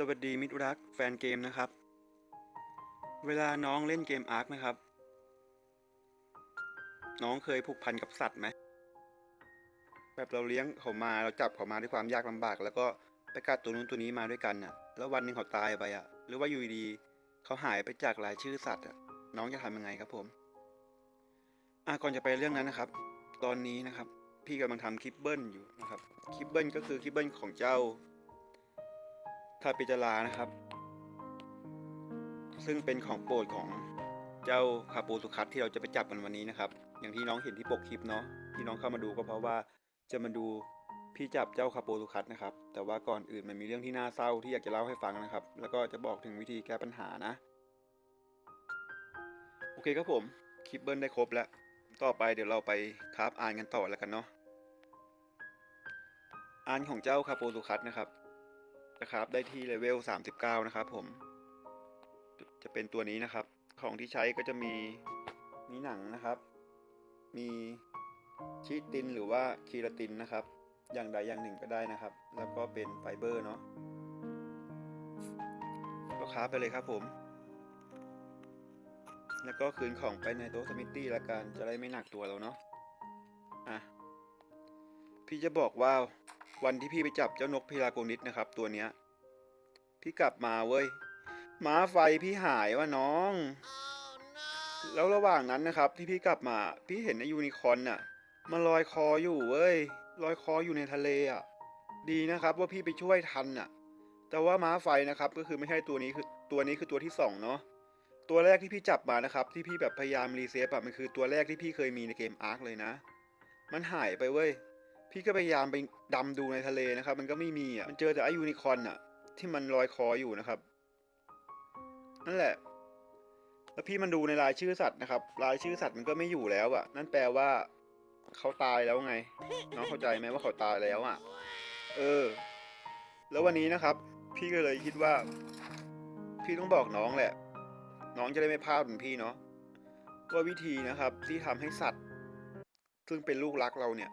สวัสดีมิตรรักแฟนเกมนะครับ เวลาน้องเล่นเกมอาร์คนะครับ น้องเคยผูกพันกับสัตว์ไหม แบบเราเลี้ยงเขามาเราจับเขามาด้วยความยากลำบาก แล้วก็ไปกัดตัวนู้นตัวนี้มาด้วยกันน่ะ แล้ววันหนึ่งเขาตายไปอะ หรือว่าอยู่ดีเขาหายไปจากรายชื่อสัตว์อะ น้องจะทำยังไงครับผมอะก่อนจะไปเรื่องนั้นนะครับ ตอนนี้นะครับ พี่กำลังทำคลิปเบิ้ลอยู่นะครับ คลิปเบิ้ลก็คือคลิปเบิ้ลของเจ้าาปิจารานะครับ ซึ่งเป็นของโปรดของเจ้าคาปูสุคัตที่เราจะไปจับกันวันนี้นะครับ อย่างที่น้องเห็นที่ปกคลิปเนาะที่น้องเข้ามาดูก็เพราะว่าจะมาดูพี่จับเจ้าคาปูสุคัตนะครับ แต่ว่าก่อนอื่นมันมีเรื่องที่น่าเศร้าที่อยากจะเล่าให้ฟังนะครับ แล้วก็จะบอกถึงวิธีแก้ปัญหานะ โอเคครับผม คลิปเบิ้ลได้ครบแล้ว ต่อไปเดี๋ยวเราไปคราฟอ่านกันต่อแล้วกันเนาะอ่านของเจ้าคาปูสุคัตนะครับ นะครับ ได้ที่เลเวล 39 นะครับผม จะเป็นตัวนี้นะครับ ของที่ใช้ก็จะมี มีหนังนะครับ มีชีตินหรือว่าคีราตินนะครับ อย่างใดอย่างหนึ่งก็ได้นะครับ แล้วก็เป็นไฟเบอร์เนาะก็ค้าไปเลยครับผม แล้วก็คืนของไปในโต๊ะสมิตตี้ละกัน จะได้ไม่หนักตัวเราเนาะ อะ พี่จะบอกว่า วันที่พี่ไปจับเจ้านกพิราโกนิดนะครับ ตัวเนี้ย พี่กลับมาเว้ยม้าไฟพี่หายว่ะน้อง แล้วระหว่างนั้นนะครับ ที่พี่กลับมา พี่เห็นไอ้ยูนิคอร์นน่ะมันลอยคออยู่เว้ยลอยคออยู่ในทะเลอะ ดีนะครับว่าพี่ไปช่วยทันน่ะ แต่ว่าม้าไฟนะครับ ก็คือไม่ใช่ตัวนี้คือตัวนี้คือตัวที่สองเนาะตัวแรกที่พี่จับมานะครับ ที่พี่แบบพยายามรีเซฟอะมันคือตัวแรกที่พี่เคยมีในเกมอาร์คเลยนะ มันหายไปเว้ย พี่ก็พยายามไปดำดูในทะเลนะครับ มันก็ไม่มีอะมันเจอแต่ไอยูนิคอนอะ ที่มันลอยคออยู่นะครับ นั่นแหละ แล้วพี่มันดูในรายชื่อสัตว์นะครับรายชื่อสัตว์มันก็ไม่อยู่แล้วอะ นั่นแปลว่าเขาตายแล้วไง น้องเข้าใจไหมว่าเขาตายแล้วอะ เออ แล้ววันนี้นะครับ พี่ก็เลยคิดว่า พี่ต้องบอกน้องแหละ น้องจะได้ไม่พลาดเหมือนพี่เนาะว่าวิธีนะครับ ที่ทำให้สัตว์ ซึ่งเป็นลูกรักเราเนี่ย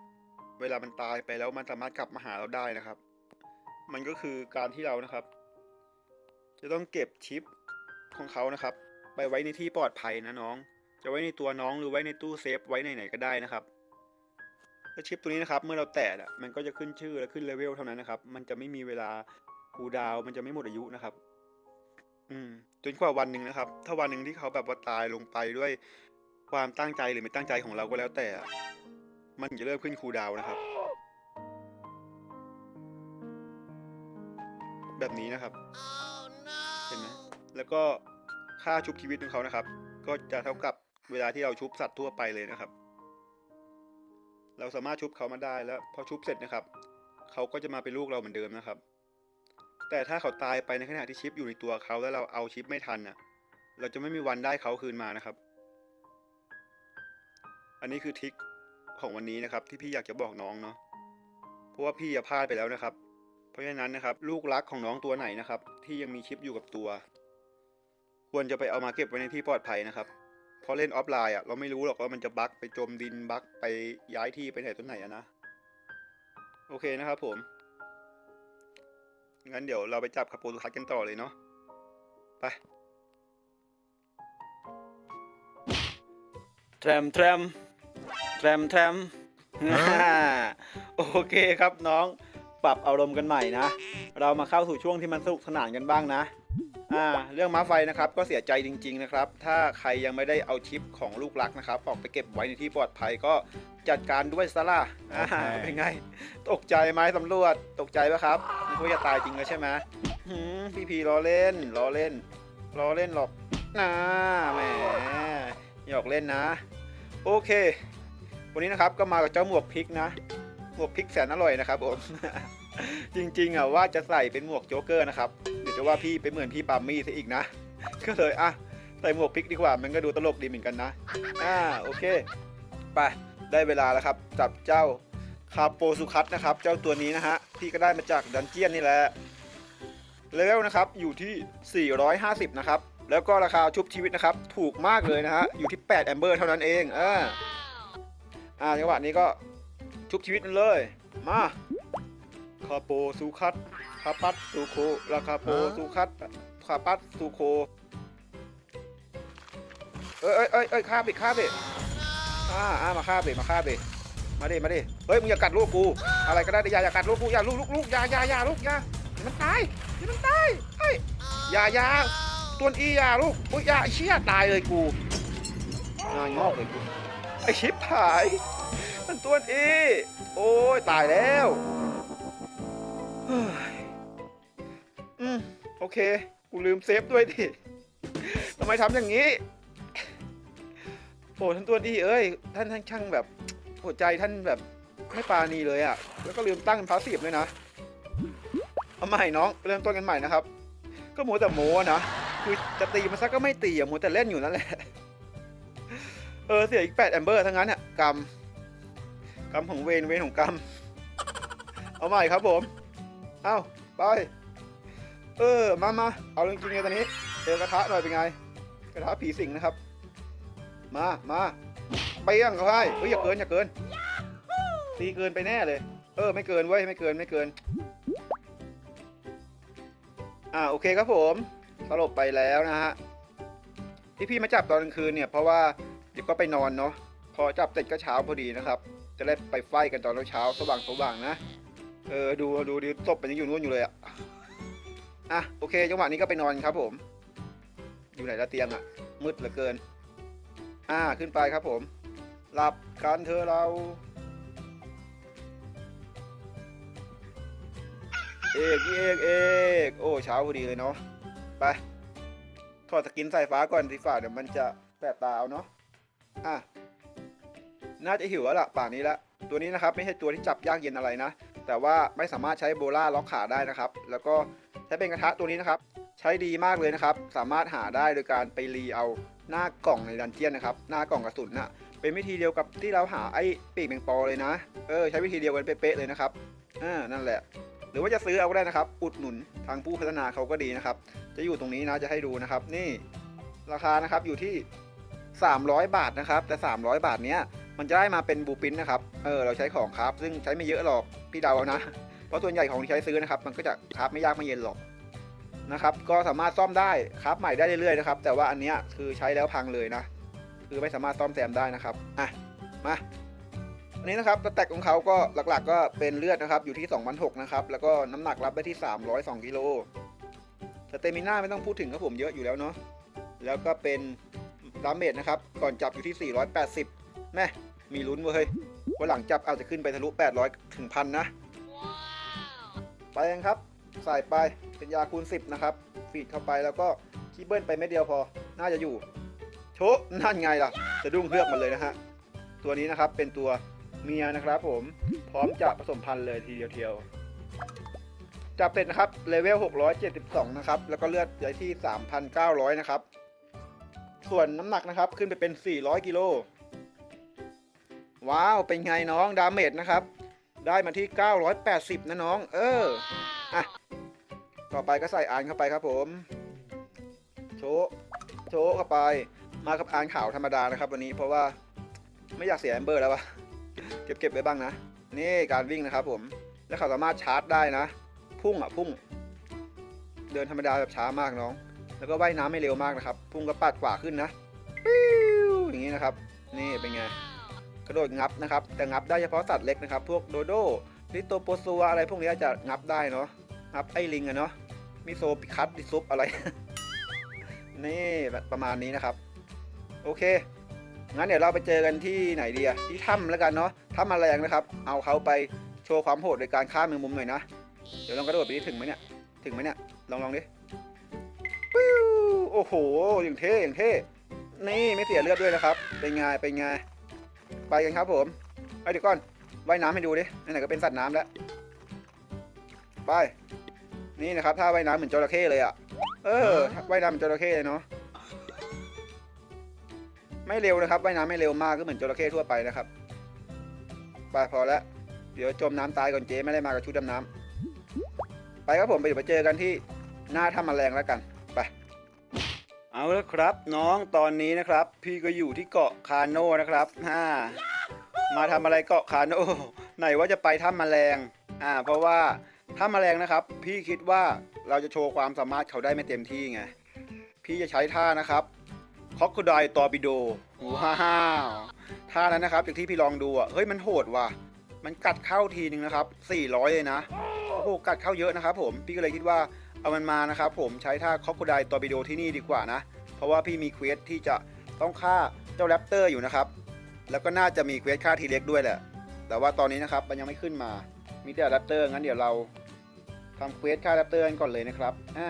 เวลามันตายไปแล้วมันสามารถกลับมาหาเราได้นะครับ มันก็คือการที่เรานะครับ จะต้องเก็บชิปของเขานะครับ ไปไว้ในที่ปลอดภัยนะน้อง จะไว้ในตัวน้องหรือไว้ในตู้เซฟไว้ไหนๆก็ได้นะครับแล้วชิปตัวนี้นะครับ เมื่อเราแตะมันก็จะขึ้นชื่อและขึ้นเลเวลเท่านั้นนะครับ มันจะไม่มีเวลาคูดาวมันจะไม่หมดอายุนะครับ อืมจนกว่าวันหนึ่งนะครับ ถ้าวันหนึ่งที่เขาแบบว่าตายลงไปด้วยความตั้งใจหรือไม่ตั้งใจของเราก็แล้วแต่ มันจะเริ่มขึ้นคูดาวนะครับ แบบนี้นะครับเห็นไหมแล้วก็ค่าชุบชีวิตของเขานะครับ ก็จะเท่ากับเวลาที่เราชุบสัตว์ทั่วไปเลยนะครับ เราสามารถชุบเขามาได้แล้วพอชุบเสร็จนะครับ เขาก็จะมาเป็นลูกเราเหมือนเดิมนะครับ แต่ถ้าเขาตายไปในขณะที่ชิปอยู่ในตัวเขาแล้วเราเอาชิปไม่ทันน่ะ เราจะไม่มีวันได้เขาคืนมานะครับ อันนี้คือทริค ของวันนี้นะครับ ที่พี่อยากจะบอกน้องเนาะเพราะว่าพี่อะพลาดไปแล้วนะครับ เพราะฉะนั้นนะครับ ลูกรักของน้องตัวไหนนะครับ ที่ยังมีชิปอยู่กับตัว ควรจะไปเอามาเก็บไว้ในที่ปลอดภัยนะครับเพราะเล่นออฟไลน์อะเราไม่รู้หรอกว่ามันจะบั๊กไปจมดินบั๊กไปย้ายที่ไปไหนต้นไหนอะนะโอเคนะครับผม งั้นเดี๋ยวเราไปจับคาปูสุคัสกันต่อเลยเนาะ ไปแทรมแทรม แทรมแทรมโอเคครับน้องปรับอารมณ์กันใหม่นะ เรามาเข้าสู่ช่วงที่มันสนุกสนานกันบ้างนะอ่าเรื่องม้าไฟนะครับก็เสียใจจริง ๆนะครับ ถ้าใครยังไม่ได้เอาชิปของลูกรักนะครับ ออกไปเก็บไว้ในที่ปลอดภัยก็จัดการด้วยซะล่ะอ่าโอเคเป็นไง ตกใจไหมตำรวจตกใจปะครับนึกว่าจะตายจริงแล้วใช่ไหมหืมพี่พีล้อเล่นล้อเล่นล้อเล่นหรอกนะแหมหยอกเล่นนะ โอเค วันนี้นะครับก็มากับเจ้าหมวกพริกนะ หมวกพริกแสนอร่อยนะครับผม จริงๆอะว่าจะใส่เป็นหมวกโจ๊กเกอร์นะครับ เดี๋ยวจะว่าพี่ไปเหมือนพี่ปามี่ซะอีกนะ ก็เลยอะใส่หมวกพริกดีกว่ามันก็ดูตลกดีเหมือนกันนะ อ่าโอเค ไปได้เวลาแล้วครับ จับเจ้าคาโปสุคัตนะครับ เจ้าตัวนี้นะฮะพี่ก็ได้มาจากดันเจียนนี่แหละเลเวลนะครับอยู่ที่ 450 นะครับ แล้วก็ราคาชุบชีวิตนะครับ ถูกมากเลยนะฮะ อยู่ที่ 8 แอมเบอร์เท่านั้นเอง อ่า อ่าจังหวะนี้ก็ชุบชีวิตมันเลย มาขาโปสุคัตคาปัตสุโคราคาโปสุคัตคาปัตสุโค เอ้ยเอ้ยเอ้ยเอ้ยฆ่าบิฆ่าบิอ่าอ่ามาฆ่าบิมาฆ่าบิมาดิมาดิเฮ้ยมึงอย่ากัดลูกกู อะไรก็ได้แต่อย่าอย่ากัดลูกกูอย่าลูกลูกลูกอย่าอย่าอย่าลูกอย่าเดี๋ยวมันตายเดี๋ยวมันตายเฮ้ยอย่าอย่าตัวอีอย่าลูกอุ้ยอย่าไอ้เชี่ยตายเลยกูงานงอกเลยกู ไอชิปหาย มันตัวอีโอ้ยตายแล้วเฮ้ยอืมโอเค กูลืมเซฟด้วยดิทำไมทำอย่างนี้โอ้ท่านตัวดีเอ้ย ท่านท่านช่างแบบหัวใจท่านแบบไม่ปาณีเลยอะ่ะ แล้วก็ลืมตั้งเป็นพาสซีฟด้วยนะ เอาใหม่น้อง เริ่มต้นกันใหม่นะครับ ก็มัวแต่โมนะ คือจะตีมันซะก็ไม่ตีอะมัวแต่เล่นอยู่นั่นแหละ เออเสียอีกแปดแอมเบอร์ทั้งนั้นอะกรรมกรรมของเวรเวรของกรรมเอาใหม่ครับผมเอาไปเออมามาเอาเรื่องจริงเลยตอนนี้เจอกระทะหน่อยเป็นไง กระทะผีสิงนะครับ มามาไปยังเขาให้เฮ้ยอย่าเกินอย่าเกินตีเกินไปแน่เลย เออ ไม่เกินเว้ยไม่เกินไม่เกิน อ่าโอเคครับผมสลบไปแล้วนะฮะที่พี่มาจับตอนกลางคืนเนี่ยเพราะว่า เดี๋ยวก็ไปนอนเนาะพอจับเสร็จก็เช้าพอดีนะครับ จะได้ไปไฟกันตอนเช้าสว่างสว่างนะเออดูดูดิศพมันยังอยู่นู่นอยู่เลยอะอะโอเคจังหวะนี้ก็ไปนอนครับผม อยู่ไหนละเตียงอะมืดเหลือเกิน อ่าขึ้นไปครับผม หลับกันเธอเรา เอกเอกเอกโอ้เช้าพอดีเลยเนาะไปถอดสกินสายฟ้าก่อนสิฝ่าเดี๋ยวมันจะแสบตาเอาเนาะ อะน่าจะหิวแล้วล่ะป่านนี้ละตัวนี้นะครับไม่ใช่ตัวที่จับยากเย็นอะไรนะ แต่ว่าไม่สามารถใช้โบล่าล็อกขาได้นะครับ แล้วก็ใช้เป็นกระทะตัวนี้นะครับ ใช้ดีมากเลยนะครับ สามารถหาได้โดยการไปรีเอาหน้ากล่องในดันเจียนนะครับ หน้ากล่องกระสุนน่ะเป็นวิธีเดียวกับที่เราหาไอ้ปีกแมงปอเลยนะ เออ ใช้วิธีเดียวกันเป๊ะๆเลยนะครับอ่านั่นแหละ หรือว่าจะซื้อเอาก็ได้นะครับ อุดหนุนทางผู้พัฒนาเขาก็ดีนะครับ จะอยู่ตรงนี้นะจะให้ดูนะครับ นี่ราคานะครับอยู่ที่ 300 บาทนะครับ แต่ 300 บาทเนี้ยมันจะได้มาเป็นบูปินนะครับ เออเราใช้ของครับ ซึ่งใช้ไม่เยอะหรอกพี่เดาเอานะ เพราะส่วนใหญ่ของที่ใช้ซื้อนะครับ มันก็จะครับไม่ยากไม่เย็นหรอกนะครับ ก็สามารถซ่อมได้ครับใหม่ได้เรื่อยๆนะครับ แต่ว่าอันเนี้ยคือใช้แล้วพังเลยนะ คือไม่สามารถซ่อมแซมได้นะครับ อะ มาอันนี้นะครับสแต็กของเขาก็หลักๆ ก็เป็นเลือดนะครับ อยู่ที่2,006นะครับ แล้วก็น้ำหนักรับได้ที่ 302กิโลสเตมิน่าไม่ต้องพูดถึงครับผมเยอะอยู่แล้วเนาะ แล้วก็เป็น ดาเมจนะครับ ก่อนจับอยู่ที่ 480แม่มีลุ้นเว้ยวันหลังจับอาจจะขึ้นไปทะลุ 800 ถึงพันนะ ไปกันครับ ใส่ไปเป็นยาคูณ 10 นะครับ ฟีดเข้าไปแล้วก็คีเบิลไปไม่เดียวพอ น่าจะอยู่โชะนั่นไงล่ะ จะดุ้งเพือกมันเลยนะฮะ ตัวนี้นะครับเป็นตัวเมียนะครับผม พร้อมจะผสมพันธุ์เลยทีเดียวเทียวจับเสร็จนะครับ เลเวล 672 นะครับ แล้วก็เลือดอยู่ที่ 3,900 นะครับ ส่วนน้ำหนักนะครับขึ้นไปเป็น 400กิโลว้าวเป็นไงน้องดาเมจนะครับ ได้มาที่ 980 นะน้อง เอออะต่อไปก็ใส่อานเข้าไปครับผม โชโชเข้าไปมากับอานข่าวธรรมดานะครับ วันนี้เพราะว่าไม่อยากเสียแอมเบอร์แล้ววะเก็บเก็บไว้บ้างนะ นี่การวิ่งนะครับผม แล้วเขาสามารถชาร์จได้นะ พุ่งอะพุ่ง เดินธรรมดาแบบช้ามากน้อง แล้วก็ว่ายน้ำไม่เร็วมากนะครับ พุ่งก็ปัดขวาขึ้นนะปิ้วอย่างนี้นะครับ นี่เป็นไง กระโดดงับนะครับ แต่งับได้เฉพาะสัตว์เล็กนะครับ พวกโดโดลิโตโปซัวอะไรพวกนี้จะงับได้เนาะ งับไอ้ลิงอะเนาะมิโซปิคัตดิซุปอะไร นี่ประมาณนี้นะครับ โอเค งั้นเดี๋ยวเราไปเจอกันที่ไหนดีอะที่ถ้ำแล้วกันเนาะ ถ้ำแมลงนะครับ เอาเขาไปโชว์ความโหดโดยการฆ่าแมงมุมหน่อยนะ เดี๋ยวลองกระโดดไปที่ถึงไหมเนี่ย ถึงไหมเนี่ย ลองลองดิ โอ้โหอย่างเท่อย่างเท่นี่ไม่เสียเลือดด้วยนะครับเป็นไงเป็นไงไปกันครับผมไอเดี๋ยวก่อนว่ายน้ำให้ดูดิไหนๆก็เป็นสัตว์น้ำแล้วไปนี่นะครับถ้าว่ายน้ำเหมือนจระเข้เลยอะเออว่ายน้ำเหมือนจระเข้เลยเนาะไม่เร็วนะครับว่ายน้ำไม่เร็วมากก็เหมือนจระเข้ทั่วไปนะครับไปพอแล้วเดี๋ยวจมน้ำตายก่อนเจ๊ไม่ได้มากับชุดดำน้ำไปครับผมไปเดี๋ยวไปเจอกันที่หน้าถ้ำแมลงแล้วกัน เอาละครับน้องตอนนี้นะครับ พี่ก็อยู่ที่เกาะคาโน่นะครับฮ่ามาทำอะไรเกาะคาโน่ไหนว่าจะไปถ้ำแมลงอ่าเพราะว่าถ้าแมลงนะครับ พี่คิดว่าเราจะโชว์ความสามารถเขาได้ไม่เต็มที่ไงพี่จะใช้ท่านะครับคอก o ไดตอร์ปิโดว้าวท่านั้นนะครับจากที่พี่ลองดูอะเฮ้ยมันโหดว่ะ มันกัดเข้าทีนึงนะครับ400เลยนะโอ้โหกัดเข้าเยอะนะครับ ผมพี่ก็เลยคิดว่า เอามันมานะครับผมใช้ท่าคอก o ไดตอร์ปิโดที่นี่ดีกว่านะ เพราะว่าพี่มีเควสที่จะต้องฆ่าเจ้าแรปเตอร์อยู่นะครับ แล้วก็น่าจะมีเควสฆ่าทีเล็กด้วยแหละ แต่ว่าตอนนี้นะครับมันยังไม่ขึ้นมา มีแต่แรปเตอร์งั้นเดี๋ยวเราทำเควสฆ่าแรปเตอร์กันก่อนเลยนะครับ อ่า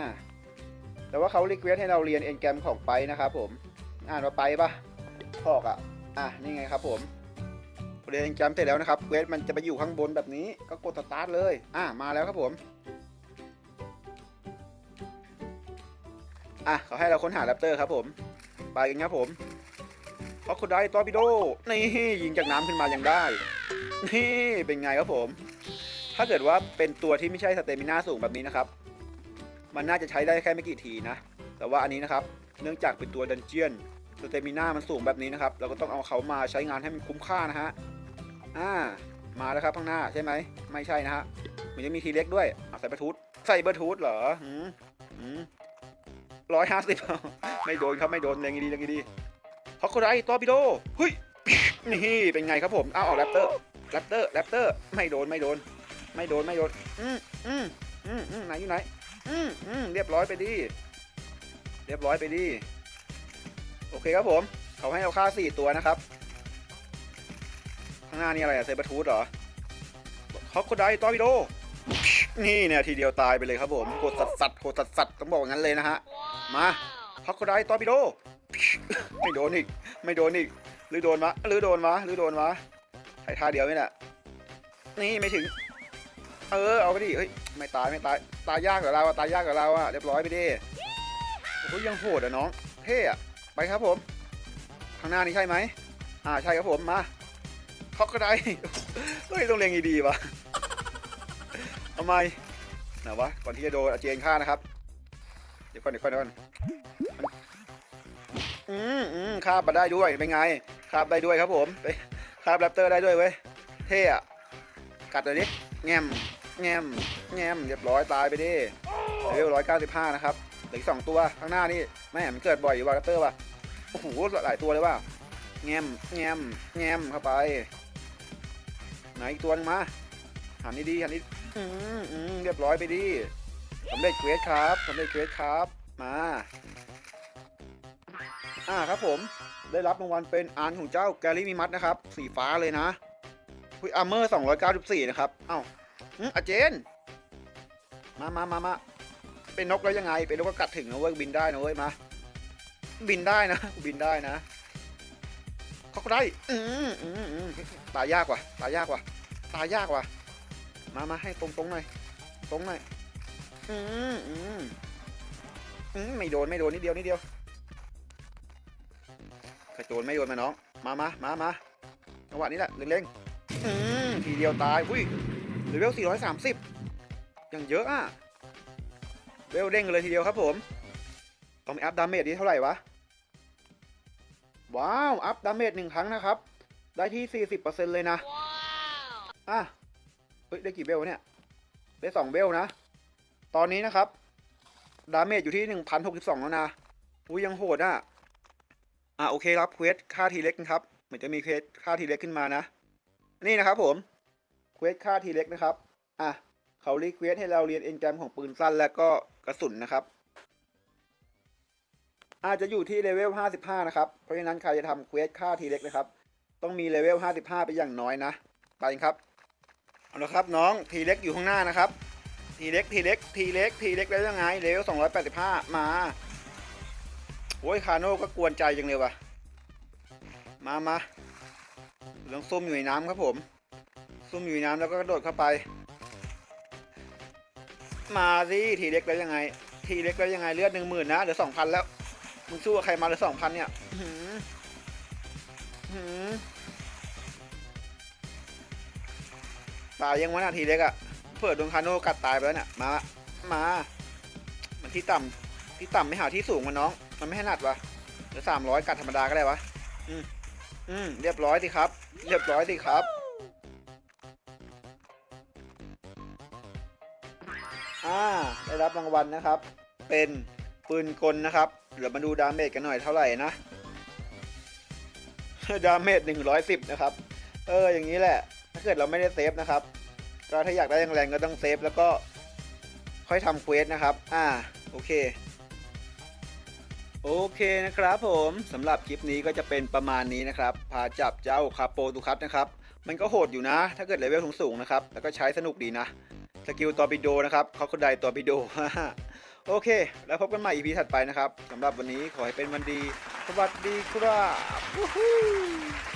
แต่ว่าเขารีเควสให้เราเรียนเอ็นแกรมของไปนะครับผม อ่านว่าไปปะพอกอะ อะนี่ไงครับผมเรียนเอ็นแกรมเสร็จแล้วนะครับ เควสมันจะไปอยู่ข้างบนแบบนี้ ก็กดสตาร์ทเลย อะมาแล้วครับผม อะเขาให้เราค้นหาแรปเตอร์ครับผมไปกันครับผมพอคุณได้ตอร์ปิโดนี่ยิงจากน้ำขึ้นมายังได้ นี่เป็นไงครับผม ถ้าเกิดว่าเป็นตัวที่ไม่ใช่สเตมิน่าสูงแบบนี้นะครับ มันน่าจะใช้ได้แค่ไม่กี่ทีนะ แต่ว่าอันนี้นะครับ เนื่องจากเป็นตัวดันเจียนสเตมิน่ามันสูงแบบนี้นะครับ เราก็ต้องเอาเขามาใช้งานให้มันคุ้มค่านะฮะ อ่า มาแล้วครับข้างหน้าใช่ไหม ไม่ใช่นะฮะ มันจะมีทีเล็กด้วยใส่เบอร์ทูธใส่เบอร์ทูธเหรอหืมหืม ร้อยห้าสิบไม่โดนครับไม่โดนแรงดีแรงดีฮอกโกไดตอร์ปิโดเฮ้ยนี่เป็นไงครับผมอ้าวออกแรปเตอร์แรปเตอร์แรปเตอร์ไม่โดนไม่โดน ไม่โดนไม่โดนอืมอืมอืมอืมไหนอยู่ไหนอืมอืมเรียบร้อยไปดิเรียบร้อยไปดิโอเคครับผม เขาให้เราฆ่าสี่ตัวนะครับ ข้างหน้านี่อะไรอะเซเบอร์ทูธเหรอฮอกโกไดตอร์ปิโด นี่เนี่ยทีเดียวตายไปเลยครับผมโหดสัสสัสโหดสัสสัสต้องบอกอย่างนั้นเลยนะฮะ มาฮอกโกไดตอปิโด ไม่โดนอีก ไม่โดนอีก หรือโดนวะหรือโดนวะหรือโดนวะใช้ท่าเดียวนี่แหละนี่ไม่ถึง เออ เอาไปดิ เฮ้ย ไม่ตาย ไม่ตาย ตายยากกว่าเราอะตายยากกว่าเราอะเรียบร้อยไปดิโอ้ยยังโหดอะน้อง เท่อะไปครับผม ข้างหน้านี่ใช่ไหม อ่า ใช่ครับผม มาฮอกก็ได้เฮ้ยต้องเรียงดีๆวะ ทำไมไหนวะ ก่อนที่จะโดนอาเจียนฆ่านะครับ เดี๋ยวก่อนเดี๋ยวก่อนเดี๋ยวก่อนอืมอืมคาบมาได้ด้วย เป็นไง คาบได้ด้วยครับผมไปคาบแรปเตอร์ได้ด้วยเว้ย เท่อะกัดเลยดิแงมแงมแงมเรียบร้อยตายไปดิเลเวลร้อยเก้าสิบห้านะครับเหลือสองตัวข้างหน้านี่แม่มันเกิดบ่อยอยู่ว่ะแรปเตอร์ว่ะโอ้โหหลายตัวเลยว่ะแงมแงมแงมเข้าไป ไหนอีกตัวนึงมาหันดีๆหันดี อืมอืมเรียบร้อยไปดิสำเร็จเควสครับสำเร็จเควสครับ มา อ่าครับผม ได้รับรางวัลเป็นอานของเจ้าแกลี่มีมัดนะครับ สีฟ้าเลยนะคุยอาร์เมอร์294 นะครับ เอ้าอืมอาเจน มามามามาเป็นนกแล้วยังไง เป็นนกก็กัดถึงนะเว้ย บินได้นะเว้ย มา บินได้นะ บินได้นะเขาก็ได้ อืมอืมอืมตายยากว่ะ ตายยากว่ะ ตายยากว่ะ มามาให้ตรงตรงหน่อย ตรงหน่อย อืมอืมอืมไม่โดนไม่โดนนิดเดียวนิดเดียวกระโจนไม่โดนมาน้อง มามามามาจังหวะนี้แหละเร่งๆอืมทีเดียวตาย อุ้ยเลเวล430ยังเยอะอะเวลเด้งกันเลยทีเดียวครับผม ต้องมีอัพดาเมจนี้เท่าไหร่วะ ว้าว อัพดาเมจหนึ่งครั้งนะครับ ได้ที่ 40%เลยนะ อะเฮ้ย ได้กี่เบลเนี่ย ได้สองเบลนะ ตอนนี้นะครับ ดาเมจอยู่ที่1,062แล้วนะอุ้ยยังโหดอะ อ่าโอเครับเควสค่าทีเล็กนะครับ เหมือนจะมีเควสค่าทีเล็กขึ้นมานะ นี่นะครับผม เควสค่าทีเล็กนะครับ อะเขารีเควสให้เราเรียนเอ็นแกรมของปืนสั้นและก็กระสุนนะครับ อาจจะอยู่ที่เลเวล 55 นะครับ เพราะฉะนั้นใครจะทำเควสค่าทีเล็กนะครับ ต้องมีเลเวล 55 ไปอย่างน้อยนะ ไปครับ เอาละครับน้องทีเล็กอยู่ข้างหน้านะครับทีเล็กทีเล็กทีเล็กทีเล็กแล้ยังไงเลเวล285 มาโอ้ยคาโน่ก็กวนใจจังเลยว่ะมามาลองซุ่มอยู่ในน้ำครับผมซุ่มอยู่ในน้ำแล้วก็กระโดดเข้าไป มาสิทีเล็กแล้ยังไง ทีเล็กแล้ยังไงเลือดหนึ่งหมื่นนะเหลือสองพันแล้วมึงสู้กับใครมาเหลือสองพันเนี่ย ตายยังวะนาทีเล็กอะเผื่อโดนคาโน่กัดตายไปแล้วเนี่ยมามามันที่ต่ำที่ต่ำไม่หาที่สูงมันน้อง มันไม่ถนัดวะเหลือสามร้อยกัดธรรมดาก็ได้วะอืมอืมเรียบร้อยสิครับ เรียบร้อยสิครับอ่าได้รับรางวัลนะครับ เป็นปืนกลนะครับเดี๋ยวมาดูดาเมจกันหน่อยเท่าไหร่นะดาเมจ110นะครับ เอออย่างนี้แหละ เกิดเราไม่ได้เซฟนะครับ ก็ถ้าอยากได้แรงๆก็ต้องเซฟแล้วก็ค่อยทำเควสนะครับ อ่า โอเค โอเคนะครับผมสำหรับคลิปนี้ก็จะเป็นประมาณนี้นะครับ พาจับเจ้าคาโปตูคัตนะครับ มันก็โหดอยู่นะ ถ้าเกิดเลเวลสูงๆนะครับ แล้วก็ใช้สนุกดีนะ สกิลตอร์ปิโดนะครับเขาก็ได้ตอร์ปิโด โอเค แล้วพบกันใหม่ EP ถัดไปนะครับสำหรับวันนี้ขอให้เป็นวันดี สวัสดีครับ